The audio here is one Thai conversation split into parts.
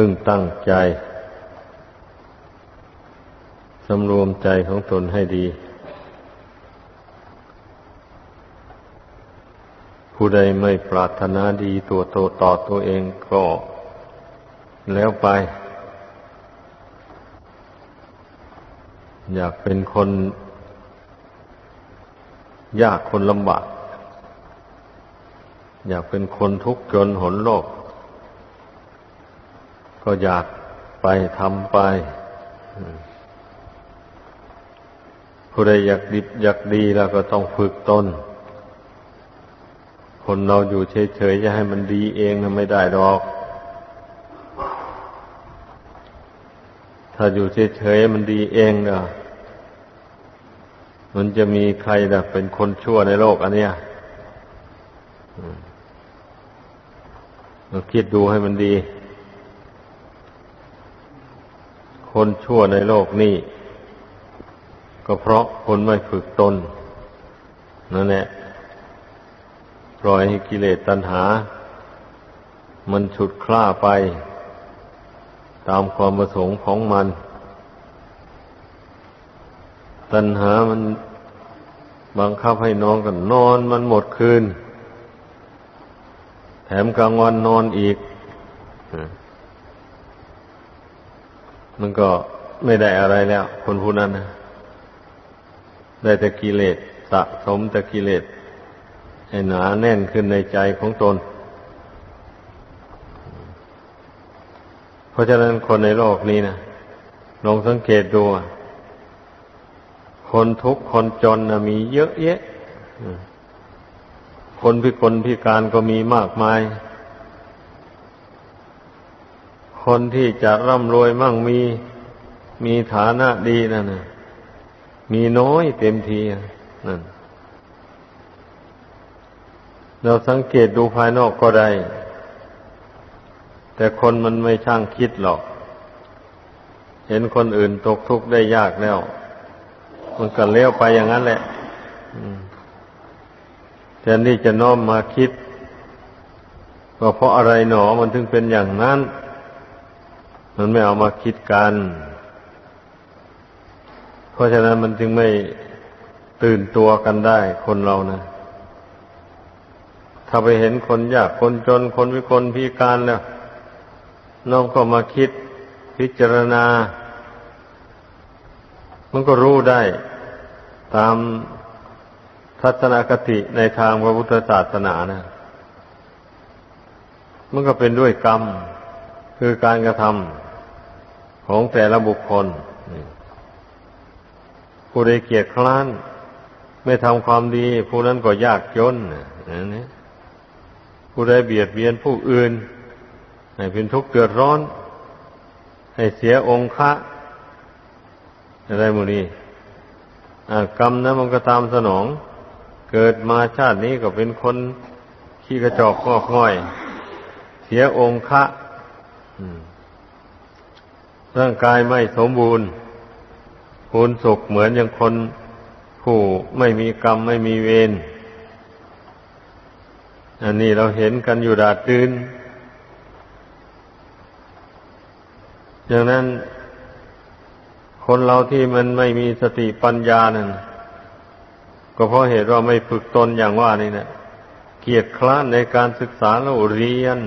พึ่งตั้งใจสำรวมใจของตนให้ดี ผู้ใดไม่ปรารถนาดีตัวโตต่อตัวเองก็แล้วไป อยากเป็นคน ยากคนลำบาก อยากเป็นคนทุกข์จนหนโลก ก็อยากไปทำไปผู้ใดอยากดิบอยากดีแล้วก็ต้องฝึกตนคนเราอยู่เฉยๆจะให้มันดีเองนะไม่ได้ดอก ถ้าอยู่เฉยๆมันดีเองเนะมันจะมีใครนะเป็นคนชั่วในโลกอันเนี้ยเราคิดดูให้มันดี คนชั่วในโลกนี้ ก็เพราะคนไม่ฝึกตนนั่นแหละปล่อยให้กิเลสตัณหา มันฉุดคล้าไป ตามความประสงค์ของมัน ตัณหามันบังคับให้นอนกันนอนมันหมดคืน แถมกลางวันนอนอีก มันก็ไม่ได้อะไรแล้ว คนผู้นั้นนะได้แต่กิเลสสะสมแต่กิเลสให้หนาแน่นขึ้นในใจของตน เพราะฉะนั้นคนในโลกนี้นะลองสังเกตดู คนทุกข์คนจนนะมีเยอะแยะ คนพิกลพิการก็มีมากมาย คนที่จะร่ำรวยมั่งมี มีฐานะดีนั่นนะมีน้อยเต็มทีนั่นเราสังเกตดูภายนอกก็ได้ แต่คนมันไม่ช่างคิดหรอก เห็นคนอื่นตกทุกข์ได้ยากแล้ว มันก็เลี้ยวไปอย่างนั้นแหละแทนที่จะน้อมมาคิดว่าเพราะอะไรหนอมันถึงเป็นอย่างนั้น มันไม่เอามาคิดกัน เพราะฉะนั้นมันจึงไม่ตื่นตัวกันได้คนเรานะ ถ้าไปเห็นคนยากคนจนคนวิกลพิการแล้วน้องก็มาคิดพิจารณา มันก็รู้ได้ ตามทัศนคติในทางพระพุทธศาสนานะ มันก็เป็นด้วยกรรม คือการกระทำ ของแต่ละบุคคลผู้ใดเกียจคร้าน ไม่ทำความดี ผู้นั้นก็ยากจนนี้ผู้ใดเบียดเบียนผู้อื่น ให้เป็นทุกข์เดือดร้อน ให้เสียองค์ะอะไรมูนี้กรรมนะมันก็ตามสนอง เกิดมาชาตินี้ก็เป็นคนขี้กระจอกงอกง่อย เสียองค์ะ ร่างกายไม่สมบูรณ์พูนสุขเหมือนอย่างคนผู้ไม่มีกรรมไม่มีเวรอันนี้เราเห็นกันอยู่ดาดดืนอย่างนั้น คนเราที่มันไม่มีสติปัญญานั่นก็เพราะเหตุว่าไม่ฝึกตนอย่างว่านี่นะเกียจคร้านในการศึกษาแล้วเรียน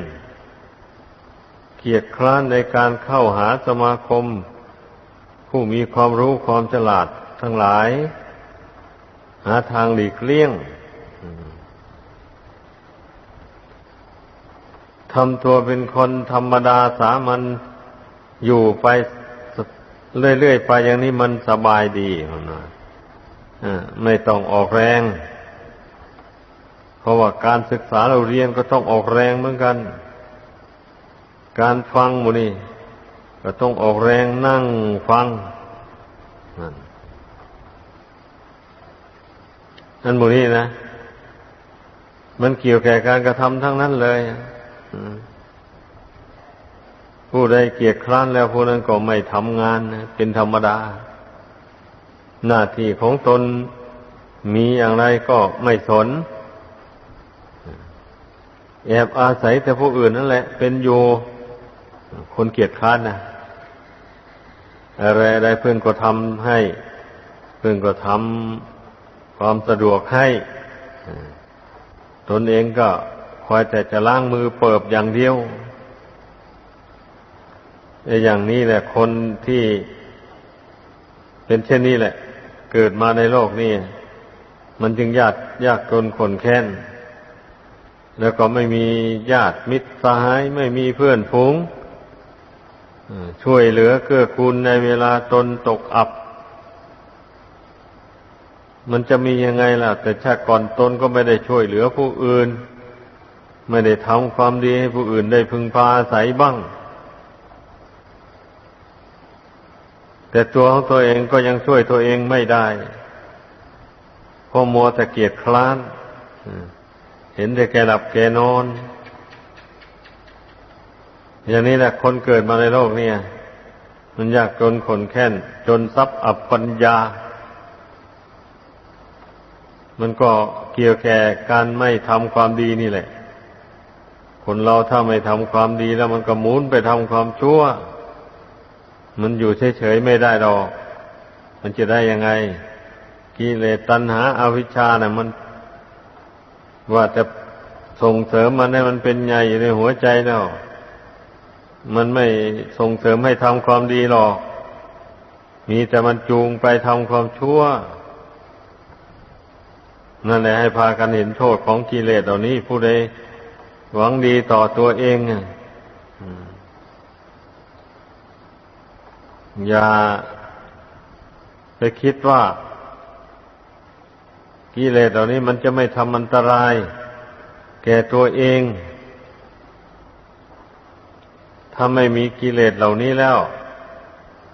เกียจคร้านในการเข้าหาสมาคม ผู้มีความรู้ความฉลาดทั้งหลาย หาทางหลีกเลี่ยงทำตัวเป็นคนธรรมดาสามัญอยู่ไปเรื่อยๆไปอย่างนี้มันสบายดีมันนะไม่ต้องออกแรง เพราะว่าการศึกษาเราเรียนก็ต้องออกแรงเหมือนกัน การฟังมูนี่ก็ต้องออกแรงนั่งฟังนั่นนั่นมูนี่นะ มันเกี่ยวแก่การกระทำทั้งนั้นเลยผู้ใดเกียจคร้านแล้วผู้นั้นก็ไม่ทำงานเป็นธรรมดา หน้าที่ของตนมีอย่างไรก็ไม่สน แอบอาศัยแต่ผู้อื่นนั่นแหละ เป็นอยู่ คนเกียจค้านนะอะไรอะไรเพื่อนก็ทำให้ เพื่อนก็ทำความสะดวกให้ตนเองก็คอยแต่จะล้างมือเปิบอย่างเดียวไอ้อย่างนี้แหละ คนที่เป็นเช่นนี้แหละ เกิดมาในโลกนี้มันจึงยากยากจนคนแค้น แล้วก็ไม่มีญาติมิตรสหาย ไม่มีเพื่อนฝูง ช่วยเหลือเกื้อกูลในเวลาตนตกอับ มันจะมียังไงล่ะ แต่ชาติก่อนตนก็ไม่ได้ช่วยเหลือผู้อื่น ไม่ได้ทำความดีให้ผู้อื่นได้พึงพาอาศัยบ้าง แต่ตัวของตัวเองก็ยังช่วยตัวเองไม่ได้เพราะมัวแต่เกียจคร้านเห็นแต่แกหลับแกนอน อย่างนี้แหละคนเกิดมาในโลกเนี่ย มันยากจนคนแค้น จนทรัพย์อับปัญญา มันก็เกี่ยวแก่การไม่ทำความดีนี่แหละ คนเราถ้าไม่ทำความดีแล้วมันก็หมุนไปทำความชั่ว มันอยู่เฉยๆไม่ได้หรอก มันจะได้ยังไงกิเลสตัณหาอาวิชชาเนะ่ะมัน ว่าจะส่งเสริมมันให้มันเป็นใหญ่อยู่ในหัวใจแล้ว มันไม่ส่งเสริมให้ทำความดีหรอก มีแต่มันจูงไปทำความชั่ว นั่นแหละให้พากันเห็นโทษของกิเลสเหล่านี้ ผู้ใดหวังดีต่อตัวเองอย่าไปคิดว่ากิเลสเหล่านี้มันจะไม่ทำอันตราย แก่ตัวเอง ถ้าไม่มีกิเลสเหล่านี้แล้ว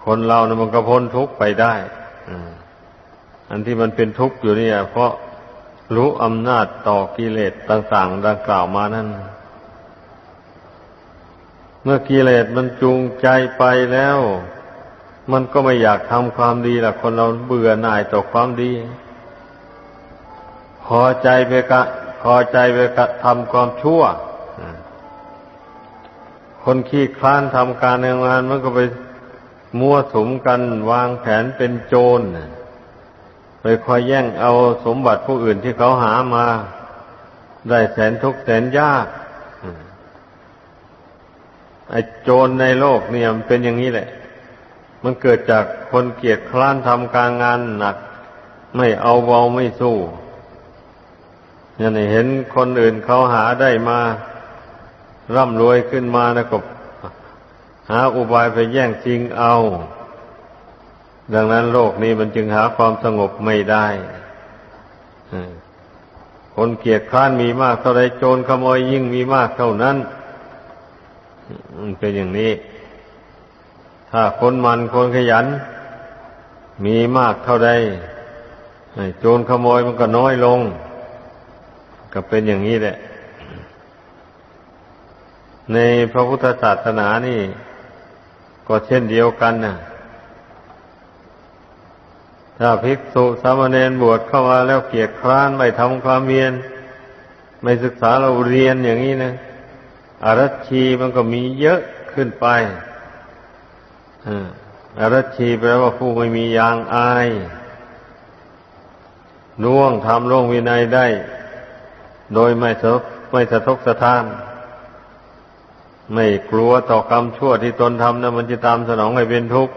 คนเรานะมันก็พ้นทุกข์ไปได้อันที่มันเป็นทุกข์อยู่เนี่ย เพราะรู้อำนาจต่อกิเลสต่างๆ ดังกล่าวมานั้นเมื่อกิเลสมันจูงใจไปแล้ว มันก็ไม่อยากทำความดีละคนเราเบื่อหน่ายต่อความดี พอใจไปกะพอใจไปกะทำความชั่ว คนขี้คลานทำการงานมันก็ไปมั่วสุมกันวางแผนเป็นโจรไปคอยแย่งเอาสมบัติผู้อื่นที่เขาหามา ได้แสนทุกแสนยากไอ้โจรในโลกเนี่ยมันเป็นอย่างนี้แหละ มันเกิดจากคนเกียจคร้านทำการงานหนัก ไม่เอาเบาไม่สู้อย่างนี้เห็นคนอื่นเขาหาได้มา ร่ำรวยขึ้นมาแล้วก็หาอุบายไปแย่งจริงเอา ดังนั้นโลกนี้มันจึงหาความสงบไม่ได้คนเกียจคร้านมีมากเท่าไรโจรขโมยยิ่งมีมากเท่านั้นมันเป็นอย่างนี้ ถ้าคนมันคนขยัน มีมากเท่าใดโจรขโมยมันก็น้อยลง ก็เป็นอย่างนี้แหละ ในพระพุทธศาสนานี่ ก็เช่นเดียวกันนะถ้าภิกษุสามเณรบวชเข้ามาแล้วเกียรคร้านไม่ทำความเมียน ไม่ศึกษาเราเรียนอย่างนี้นะอารัชชีมันก็มีเยอะขึ้นไปอารัชชีแปลว่าผู้ไม่มียางอายน่วงทำล่วงวินัยได้ โดยไม่สะไม่สะทกสะท้าน ไม่กลัวต่อกรรมชั่วที่ตนทำนะมันจะตามสนองให้เป็นทุกข์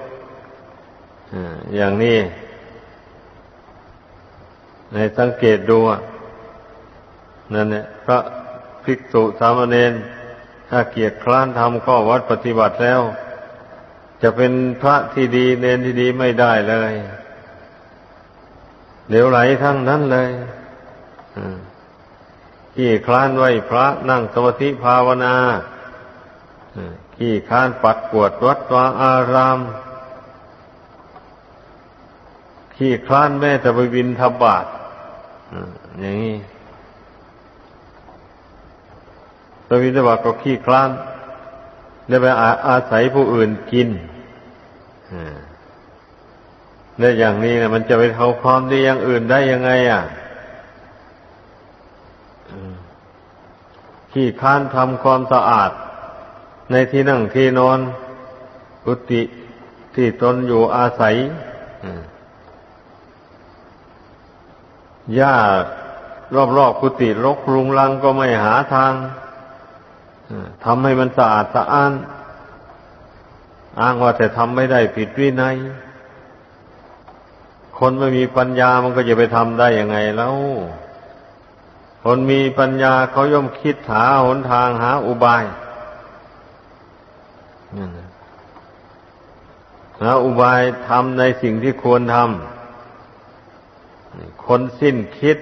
อย่างนี้ในสังเกตดูนั่นเนี่ยพระภิกษุสามเณรถ้าเกียรติคร้านทำข้อวัดปฏิบัติแล้ว จะเป็นพระที่ดีเนนที่ดีไม่ได้เลยเดี๋ยวไหลทั้งนั้นเลยขี้คลานไหวพระนั่งสมาธิภาวนา ขี้คลานปัดกวดวัดวาอาราม ขี้คลานแม่แต่ไปบินทบาทอย่างนี้พระวินทบาก็ขี้คลานได้ไปอาอาศัยผู้อื่นกินได้อย่างนี้นะมันจะไปเอาความดีอย่างอื่นได้ยังไง อะขี้ค้านทำความสะอาด ในที่นั่งที่นอนกุฏิที่ตนอยู่อาศัยหญ้ารอบๆกุฏิรกรุงรังก็ไม่หาทางทำให้มันสะอาดสะอ้าน อ้างว่าแต่ทำไม่ได้ผิดวินัยคนไม่มีปัญญามันก็จะไปทำได้ยังไงแล้ว คนมีปัญญาเขาย่อมคิดหาหนทางหาอุบาย หาอุบายทำในสิ่งที่ควรทำคนสิ้นคิด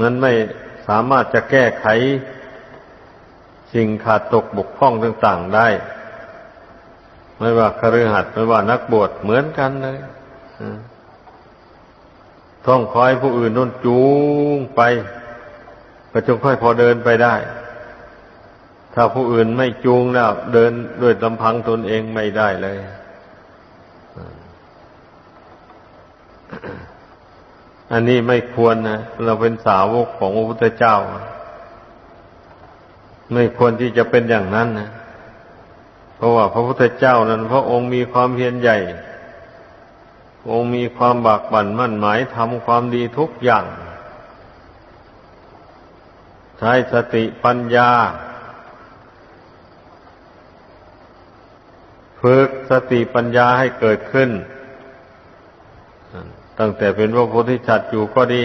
มันไม่สามารถจะแก้ไข สิ่งขาดตกบกพร่องต่างๆได้ ไม่ว่าคฤหัสถ์ไม่ว่านักบวชเหมือนกันเลยต้องคอยผู้อื่นนุ่นจูงไปก็จงค่อยพอเดินไปได้ ถ้าผู้อื่นไม่จูงแล้วเดินด้วยลำพังตนเองไม่ได้เลยอันนี้ไม่ควรนะเราเป็นสาวกของพระพุทธเจ้า ไม่ควรที่จะเป็นอย่างนั้นนะเพราะว่าพระพุทธเจ้านั้น พระองค์มีความเพียรใหญ่ องค์มีความบากบั่นมั่นหมายทำความดีทุกอย่าง ใช้สติปัญญา ฝึกสติปัญญาให้เกิดขึ้น ตั้งแต่เป็นพระโพธิสัตว์อยู่ก็ดี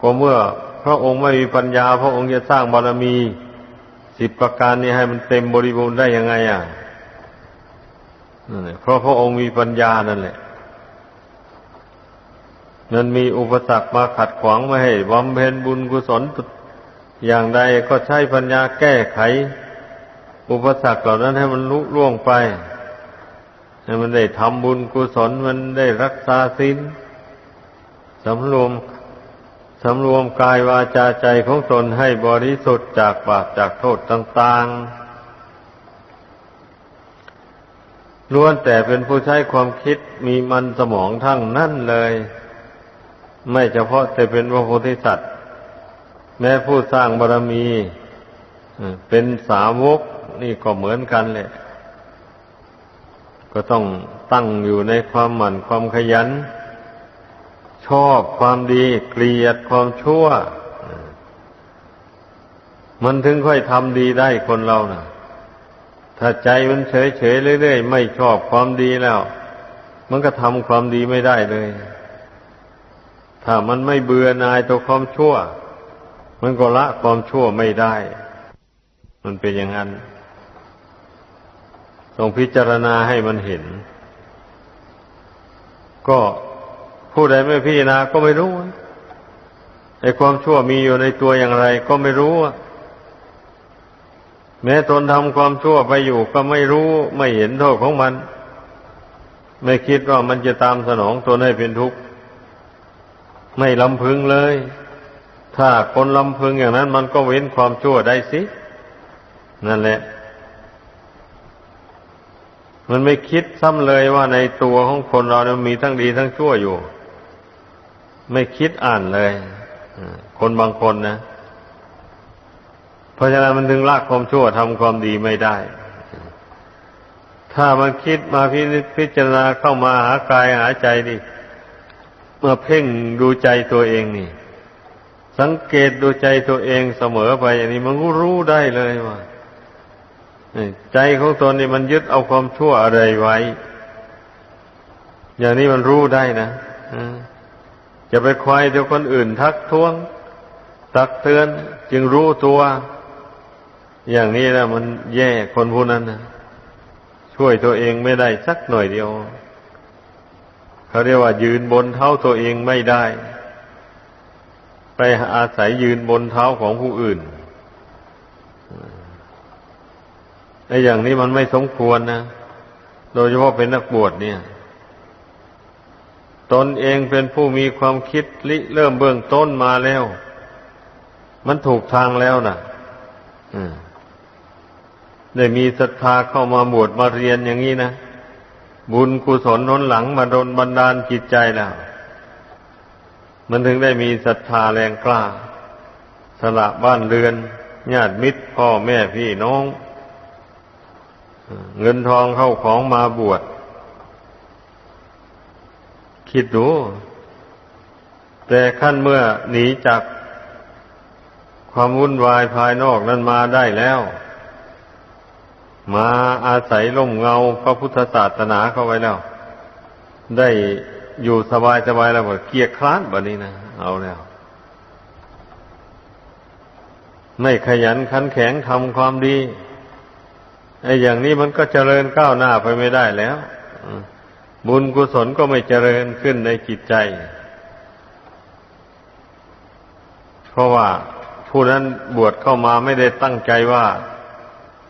ก็เมื่อพระองค์ไม่มีปัญญา พระองค์จะสร้างบารมีสิบประการนี้ให้มันเต็มบริบูรณ์ได้ยังไงอะเพราะพระองค์มีปัญญานั่นแหละมันมีอุปสรรคมาขัดขวางไม่ให้บำเพ็ญบุญกุศลอย่างใดก็ใช้ปัญญาแก้ไข อุปสรรคเหล่านั้นให้มันลุล่วงไป ให้มันได้ทำบุญกุศลมันได้รักษาศีลสำรวมสำรวมกายวาจาใจของตนให้บริสุทธิ์จากบาปจากโทษต่าง ๆล้วนแต่เป็นผู้ใช้ความคิดมีมันสมองทั้งนั่นเลย ไม่เฉพาะแต่เป็นพระโพธิสัตว์ แม้ผู้สร้างบารมี เป็นสาวก นี่ก็เหมือนกันแหละ ก็ต้องตั้งอยู่ในความหมั่นความขยัน ชอบความดีเกลียดความชั่ว มันถึงค่อยทำดีได้คนเรานะ่ะ ถ้าใจมันเฉยเฉยเรื่อยๆไม่ชอบความดีแล้ว มันก็ทำความดีไม่ได้เลย ถ้ามันไม่เบื่อนายตัวความชั่ว มันก็ละความชั่วไม่ได้ มันเป็นอย่างนั้น ต้องพิจารณาให้มันเห็น ก็ผู้ใดไม่พิจารณาก็ไม่รู้ไอ้ความชั่วมีอยู่ในตัวอย่างไรก็ไม่รู้ แม้ตนทำความชั่วไปอยู่ก็ไม่รู้ไม่เห็นโทษของมัน ไม่คิดว่ามันจะตามสนองตนให้เป็นทุกข์ ไม่ลำพึงเลย ถ้าคนลำพึงอย่างนั้น มันก็เว้นความชั่วได้สิ นั่นแหละ มันไม่คิดซ้ำเลยว่าในตัวของคนเราเนี่ยมีทั้งดีทั้งชั่วอยู่ ไม่คิดอ่านเลยคนบางคนนะเพราะฉะนั้นมันถึงละความชั่วทำความดีไม่ได้ ถ้ามันคิดมาพิพจารณาเข้ามาหากายหาใจดิเมื่อเพ่งดูใจตัวเองนี่ สังเกตดูใจตัวเองเสมอไปอย่างนี้มันก็รู้ได้เลยว่า ใจของตนนี่มันยึดเอาความชั่วอะไรไว้ อย่างนี้มันรู้ได้นะจะไปควายเดี๋ยวคนอื่นทักท้วง ตักเตือน จึงรู้ตัว อย่างนี้นะมันแย่คนผู้นั้นนะช่วยตัวเองไม่ได้สักหน่อยเดียว เขาเรียกว่า ยืนบนเท้าตัวเองไม่ได้ ไปอาศัยยืนบนเท้าของผู้อื่น ไอ้อย่างนี้มันไม่สมควรนะ โดยเฉพาะเป็นนักบวชเนี่ย ตนเองเป็นผู้มีความคิดริเริ่มเบื้องต้นมาแล้ว มันถูกทางแล้วนะ่ะได้มีศรัทธาเข้ามาบวชมาเรียนอย่างนี้นะบุญกุศลน้นหลังมาโดนบันดาลจิตใจแล้ว มันถึงได้มีศรัทธาแรงกล้า สละบ้านเรือนญาติมิตรพ่อแม่พี่น้อง เงินทองเข้าของมาบวชคิดดูแต่ขั้นเมื่อหนีจากความวุ่นวายภายนอกนั้นมาได้แล้ว มาอาศัยร่มเงาพระพุทธศาสนาเข้าไว้แล้ว ได้อยู่สบายสบายแล้วก็เกียร์คร้านแบบนี้นะเอาแล้ว ไม่ขยันขันแข็งทำความดี ไอ้อย่างนี้มันก็เจริญก้าวหน้าไปไม่ได้แล้วบุญกุศลก็ไม่เจริญขึ้นในจิตใจ เพราะว่าผู้นั้นบวชเข้ามาไม่ได้ตั้งใจว่า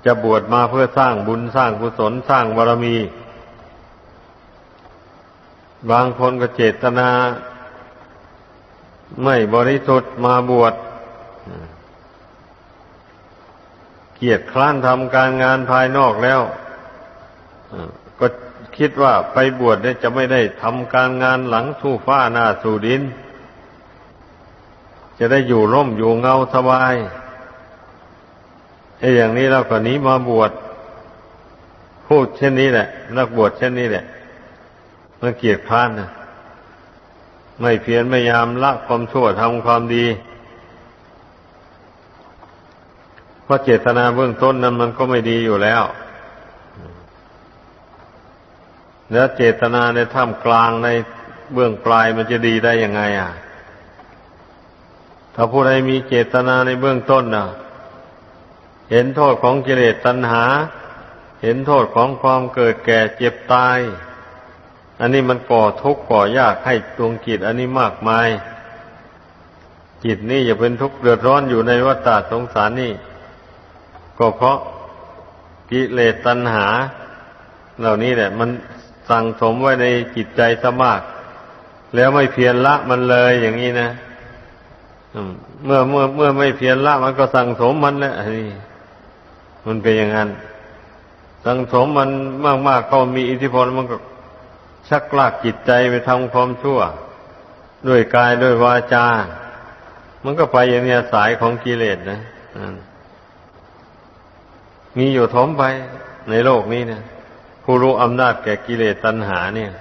จะบวชมาเพื่อสร้างบุญสร้างกุศลสร้างบารมี บางคนก็เจตนา ไม่บริสุทธิ์มาบวช เกียรติคร้านทำการงานภายนอกแล้วก็คิดว่าไปบวชเนี่ยจะไม่ได้ทำการงานหลังสู้ฟ้าหน้าสู่ดิน จะได้อยู่ร่มอยู่เงาสบายไอ้อย่างนี้เราก็นี้มาบวชพูดเช่นนี้แหละนักบวชเช่นนี้แหละมันเกียรติคร้านนะไม่เพียรไม่ยามละความชั่วทำความดี เพราะเจตนาเบื้องต้นนั้นมันก็ไม่ดีอยู่แล้วแล้วเจตนาในท่ามกลางในเบื้องปลายมันจะดีได้ยังไง อะ ถ้าผู้ใดมีเจตนาในเบื้องต้นน่ะ เห็นโทษของกิเลสตัณหา เห็นโทษของความเกิดแก่เจ็บตาย อันนี้มันก่อทุกข์ก่อยากให้ดวงจิตอันนี้มากมาย จิตนี่อย่าเป็นทุกข์เดือดร้อนอยู่ในวัฏฏะสงสารนี่ ก็เพราะกิเลสตัณหา เหล่านี้แหละ มันสั่งสมไว้ในจิตใจซะมาก แล้วไม่เพียรละมันเลยอย่างนี้นะเมื่อเมื่อเมื่อไม่เพียรละมันก็สั่งสมมันแหละมันเป็นอย่างนั้น สั่งสมมันมากๆเขามีอิทธิพลมันก็ชักลากจิตใจไปทำความชั่ว ด้วยกายด้วยวาจา มันก็ไปอย่างนี้สายของกิเลสนะมี มีอยู่ถมไปในโลกนี้เนี่ย ผู้รู้อำนาจแก่กิเลสตัณหาเนี่ย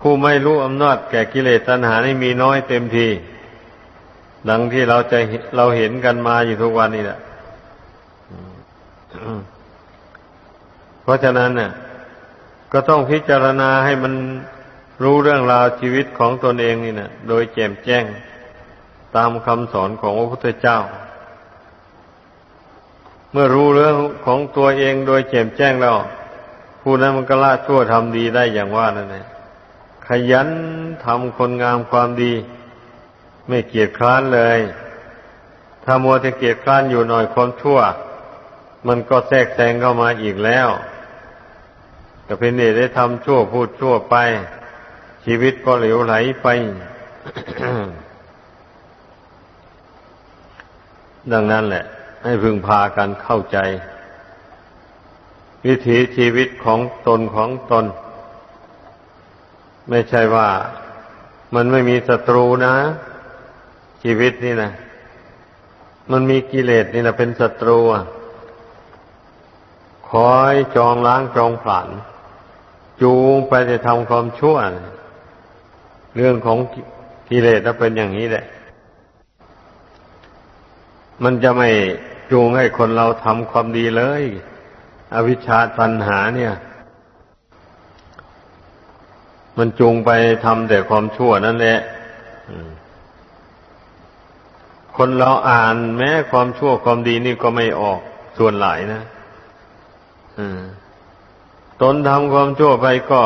ผู้ไม่รู้อำนาจแก่กิเลสตัณหานี่มีน้อยเต็มทีดังที่เราจะเราเห็นกันมาอยู่ทุกวันนี้แหละเพราะฉะนั้นเนี่ยก็ต้องพิจารณาให้มันรู้เรื่องราวชีวิตของตนเองนี่นะโดยแจ่มแจ้งตามคำสอนของพระพุทธเจ้า มื่อรู้เรื่องของตัวเองโดยแจ่มแจ้งแล้ว ผู้นั้นมันก็ละชั่วทำดีได้อย่างว่านั่นเองขยันทำคนงามความดี ไม่เกียจคร้านเลย ถ้ามัวจะเกียจคร้านอยู่หน่อยความชั่ว มันก็แทรกแซงเข้ามาอีกแล้วก็เป็นเหตุได้ทำชั่วพูดชั่วไป ชีวิตก็เหลวไหลไปดังนั้นแหละ ให้พึงพากันเข้าใจ วิถีชีวิตของตนของตน ไม่ใช่ว่ามันไม่มีศัตรูนะ ชีวิตนี่นะมันมีกิเลสนี่แหละเป็นศัตรูคอยจองล้างจองผลานจูงไปจะทำความชั่ว เรื่องของกิเลสจะเป็นอย่างนี้แหละ มันจะไม่ จูงให้คนเราทำความดีเลย อวิชชาตัณหาเนี่ย มันจูงไปทำแต่ความชั่วนั่นแหละคนเราอ่านแม้ความชั่วความดีนี่ก็ไม่ออกส่วนหลายนะตนทำความชั่วไปก็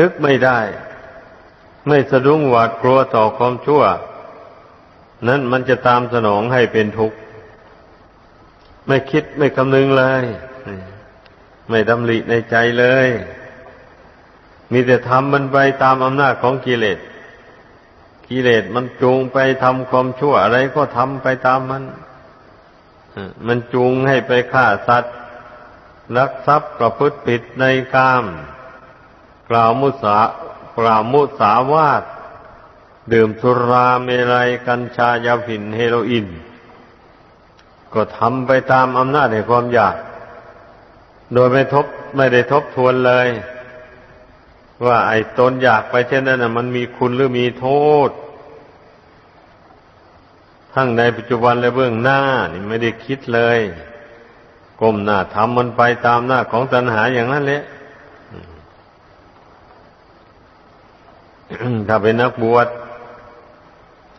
นึกไม่ได้ ไม่สะดุ้งหวาดกลัวต่อความชั่ว นั้นมันจะตามสนองให้เป็นทุกข์ ไม่คิดไม่คำนึงเลย ไม่ดำริในใจเลย มีแต่ทำมันไปตามอำนาจของกิเลส กิเลสมันจูงไปทำความชั่วอะไรก็ทำไปตามมัน มันจูงให้ไปฆ่าสัตว์ลักทรัพย์ประพฤติผิดในกามกล่าวมุสากล่าวมุสาวาท ดื่มสุราเมลัยกัญชายาผินเฮโรอีน ก็ทำไปตามอำนาจแห่งความอยาก โดยไม่ทบไม่ได้ทบทวนเลย ว่าไอ้ตนอยากไปเช่นนั้นนะมันมีคุณหรือมีโทษ ทั้งในปัจจุบันและเบื้องหน้า นี่ไม่ได้คิดเลยก้มหน้าทำมันไปตามหน้าของตัณหาอย่างนั้นแหละถ้าเป็นนักบวช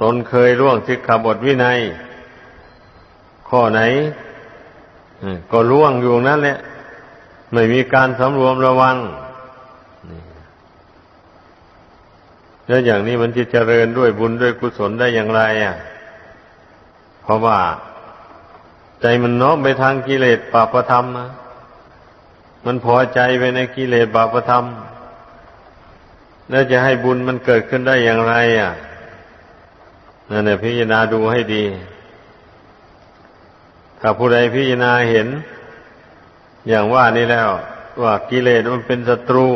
ตนเคยร่วงสิกขาบทวินัย ข้อไหนก็ล่วงอยู่นั่นแหละ ไม่มีการสำรวมระวังแล้วอย่างนี้มันจะเจริญด้วยบุญด้วยกุศลได้อย่างไรอะ เพราะว่า ใจมันน้อมไปทางกิเลสบาปธรรมนะมันพอใจไปในกิเลสบาปธรรม แล้วจะให้บุญมันเกิดขึ้นได้อย่างไร อะนั่นแหละพิจารณาดูให้ดี ถ้าผู้ใดพิจารณาเห็น อย่างว่านี่แล้ว ว่ากิเลสมันเป็นศัตรู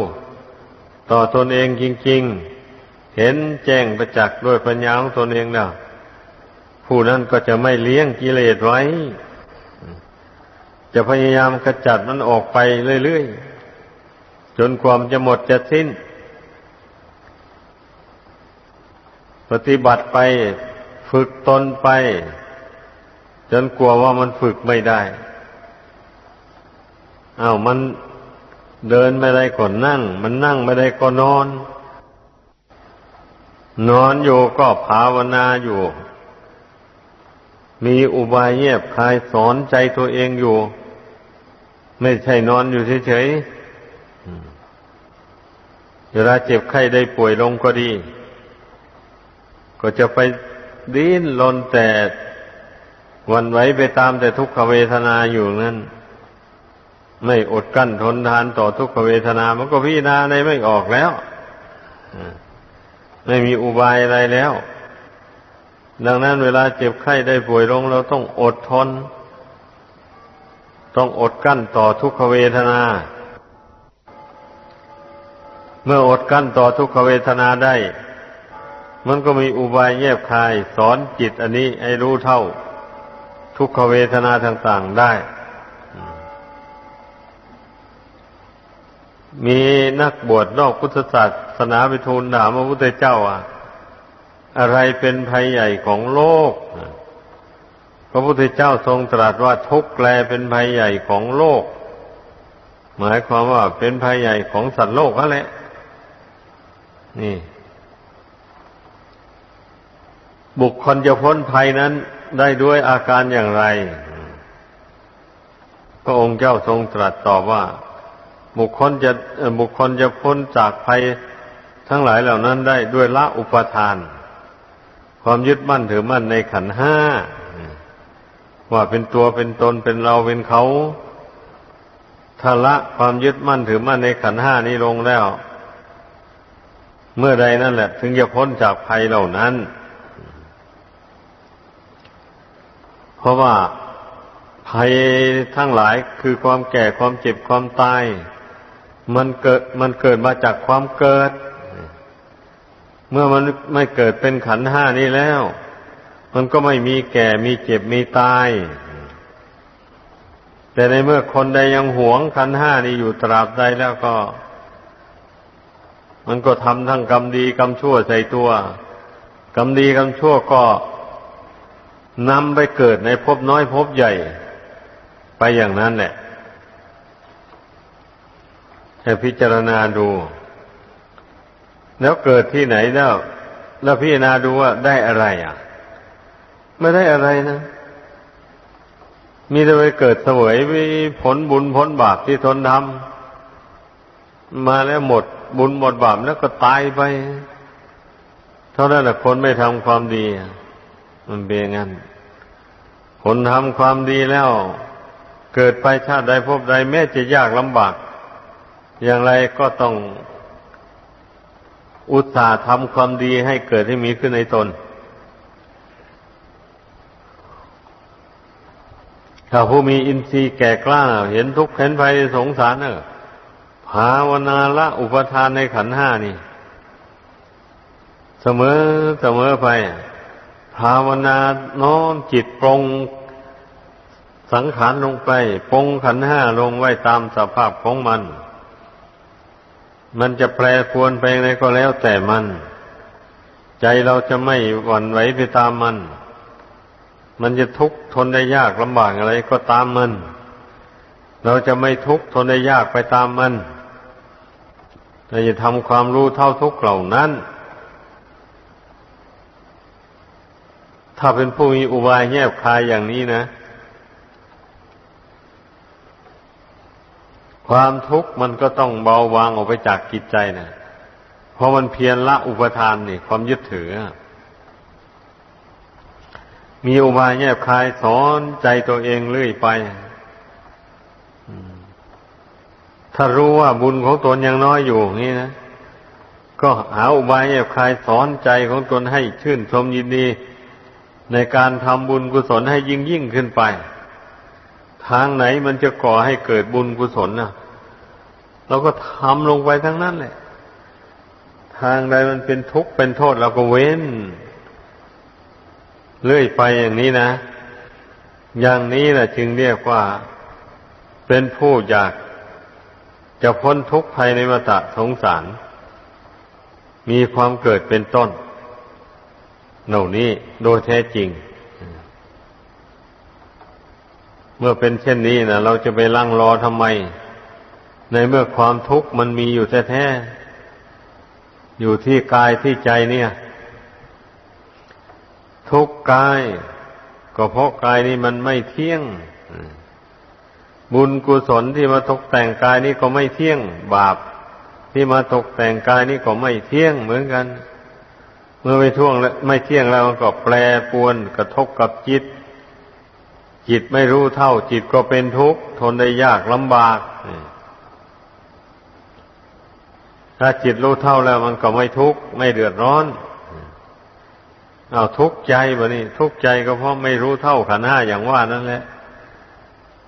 ต่อตนเองจริง ๆ เห็นแจ้งประจักษ์ด้วยปัญญาของตนเองแล้วผู้นั้นก็จะไม่เลี้ยงกิเลสไว้ จะพยายามขจัดมันออกไปเรื่อยๆ จนความจะหมดจะสิ้น ปฏิบัติไป ฝึกตนไป นกลัวว่ามันฝึกไม่ได้อา้าวมันเดินไม่ได้ก็นั่ง มันนั่งไม่ได้ก็นอน นอนอยู่ก็ภาวนาอยู่ มีอุบายเยียบคายสอนใจตัวเองอยู่ ไม่ใช่นอนอยู่เฉยๆเวลาเจ็บไข้ได้ป่วยลงก็ดี ก็จะไปดิ้นรนแต่ วันไหวไปตามแต่ทุกขเวทนาอยู่นั่นไม่อดกั้นทนทานต่อทุกขเวทนา มันก็พิจารณาในไม่ออกแล้วไม่มีอุบายอะไรแล้ว ดังนั้นเวลาเจ็บไข้ได้ป่วยลงเราต้องอดทน ต้องอดกั้นต่อทุกขเวทนา เมื่ออดกั้นต่อทุกขเวทนาได้ มันก็มีอุบายแยบคาย สอนจิตอันนี้ให้รู้เท่า ทุกขเวทนาต่าง ๆได้ มีนักบวชนอกพุทธศาสนาไปทูลถามพระพุทธเจ้าอะอะไรเป็นภัยใหญ่ของโลก พระพุทธเจ้าทรงตรัสว่าทุกข์แกลเป็นภัยใหญ่ของโลก หมายความว่าเป็นภัยใหญ่ของสัตว์โลกนั่นแหละ นี่ บุคคลจะพ้นภัยนั้น ได้ด้วยอาการอย่างไร พระองค์เจ้าทรงตรัสตอบว่า บุคคลจะบุคคลจะพ้นจากภัยทั้งหลายเหล่านั้นได้ด้วยละอุปทาน ความยึดมั่นถือมั่นในขันห้าว่าเป็นตัวเป็นตนเป็นเราเป็นเขาถ้าละความยึดมั่นถือมั่นในขันห้านี้ลงแล้ว เมื่อใดนั่นแหละ ถึงจะพ้นจากภัยเหล่านั้น เพ ราะว่าภัยทั้งหลายคือความแก่ความเจ็บความตาย มันเกิดมันเกิดมาจากความเกิด เมื่อมันไม่เกิดเป็นขันห้านี้แล้ว มันก็ไม่มีแก่มีเจ็บมีตาย แต่ในเมื่อคนใดยังหวงขันห้านี้อยู่ตราบใดแล้วก็ มันก็ทำทั้งกรรมดีกรรมชั่วใส่ตัว กรรมดีกรรมชั่วก็ นำไปเกิดในภพน้อยภพใหญ่ ไปอย่างนั้นแหละให้พิจารณาดู แล้วเกิดที่ไหนแล้ว แล้วพิจารณาดูว่าได้อะไรอะ ไม่ได้อะไรนะมีแต่ไปเกิดเสวยไปผลบุญผลบาปที่ทนทำมาแล้วหมดบุญหมดบาปแล้วก็ตายไป เท่านั้นแหละคนไม่ทำความดี มันเป็นงั้นคนทำความดีแล้ว เกิดไปชาติใดพบใดแม้จะยากลำบาก อย่างไรก็ต้องอุตส่าห์ทำความดีให้เกิดให้มีขึ้นในตน ถ้าผู้มีอินทรีย์แก่กล้า เห็นทุกข์เห็นภัยสงสารเนอะภาวนาละอุปทานในขันห้านี่ เสมอเสมอไป ภาวนาน้อมจิตปรงสังขารลงไปปรงขันห้าลงไว้ตามสภาพของมัน มันจะแปรปรวนไปไหนก็แล้วแต่มัน ใจเราจะไม่หวั่นไหวไปตามมัน มันจะทุกข์ทนได้ยากลำบากอะไรก็ตามมัน เราจะไม่ทุกข์ทนได้ยากไปตามมันเราจะทำความรู้เท่าทุกข์เหล่านั้น ถ้าเป็นผู้มีอุบายแยบคายอย่างนี้นะ ความทุกข์มันก็ต้องเบาบางออกไปจากจิตใจนะเพราะมันเพียรละอุปทานนี่ ความยึดถือ มีอุบายแยบคายสอนใจตัวเองเรื่อยไป ถ้ารู้ว่าบุญของตนยังน้อยอยู่นี่นะ ก็หาอุบายแยบคายสอนใจของตนให้ชื่นชมยินดี ในการทำบุญกุศลให้ยิ่งยิ่งขึ้นไป ทางไหนมันจะก่อให้เกิดบุญกุศลนะเราก็ทำลงไปทั้งนั้นแหละ ทางใดมันเป็นทุกข์เป็นโทษเราก็เว้นเรื่อยไปอย่างนี้นะ อย่างนี้แหละจึงเรียกว่าเป็นผู้อยากจะพ้นทุกข์ภายในวัฏสงสาร มีความเกิดเป็นต้น เหล่านี้โดยแท้จริง เมื่อเป็นเช่นนี้นะเราจะไปลั่งรอทำไม ในเมื่อความทุกข์มันมีอยู่แท้ๆอยู่ที่กายที่ใจเนี่ย ทุกกาย ก็เพราะกายนี้มันไม่เที่ยงบุญกุศลที่มาตกแต่งกายนี้ก็ไม่เที่ยง บาปที่มาตกแต่งกายนี้ก็ไม่เที่ยงเหมือนกัน มื่อไม่ท่วงแล้วไม่เที่ยงแล้วมันก็แปรปวนกระทบกับจิต จิตไม่รู้เท่า จิตก็เป็นทุกข์ทนได้ยากลำบากถ้าจิตรู้เท่าแล้วมันก็ไม่ทุกข์ไม่เดือดร้อนเอาทุกข์ใจบะนี่ทุกข์ใจก็เพราะไม่รู้เท่าขันห้าอย่างว่านั่นแหละ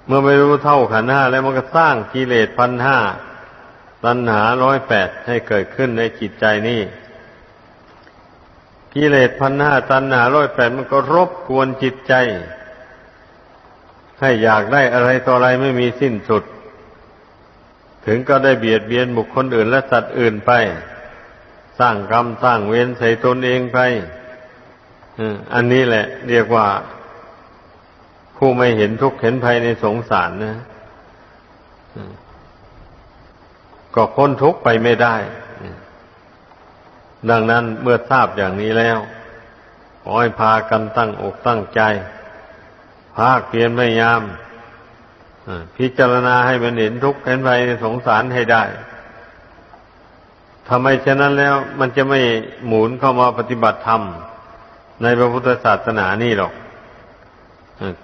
เมื่อไม่รู้เท่าขันห้าแล้วมันก็สร้างกิเลสพันห้าตัณหาร้อยแปดให้เกิดขึ้นในจิตใจนี่ กิเลสพันห้าตัณหาร้อยแปดมันก็รบกวนจิตใจ ให้อยากได้อะไรต่ออะไรไม่มีสิ้นสุด ถึงก็ได้เบียดเบียนบุคคลอื่นและสัตว์อื่นไป สร้างกรรมสร้างเวรใส่ตนเองไปอันนี้แหละ เรียกว่า ผู้ไม่เห็นทุกข์เห็นภัยในสงสารนะก็พ้นทุกข์ไปไม่ได้ ดังนั้นเมื่อทราบอย่างนี้แล้วขอให้พากันตั้งอกตั้งใจ ภาคเพียรพยายามพิจารณาให้มันเห็นทุกข์เห็นภัยในสงสารให้ได้ทำไมฉะนั้นแล้ว มันจะไม่หมุนเข้ามาปฏิบัติธรรม ในพระพุทธศาสนานี่หรอก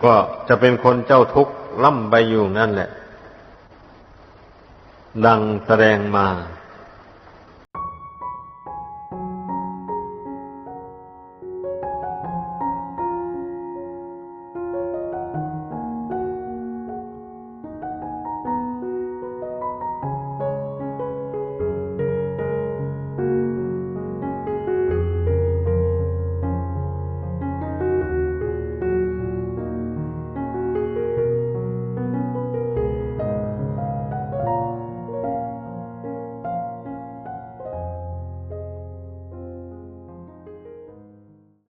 ก็จะเป็นคนเจ้าทุกข์ล่ำไปอยู่นั่นแหละ ดังแสดงมา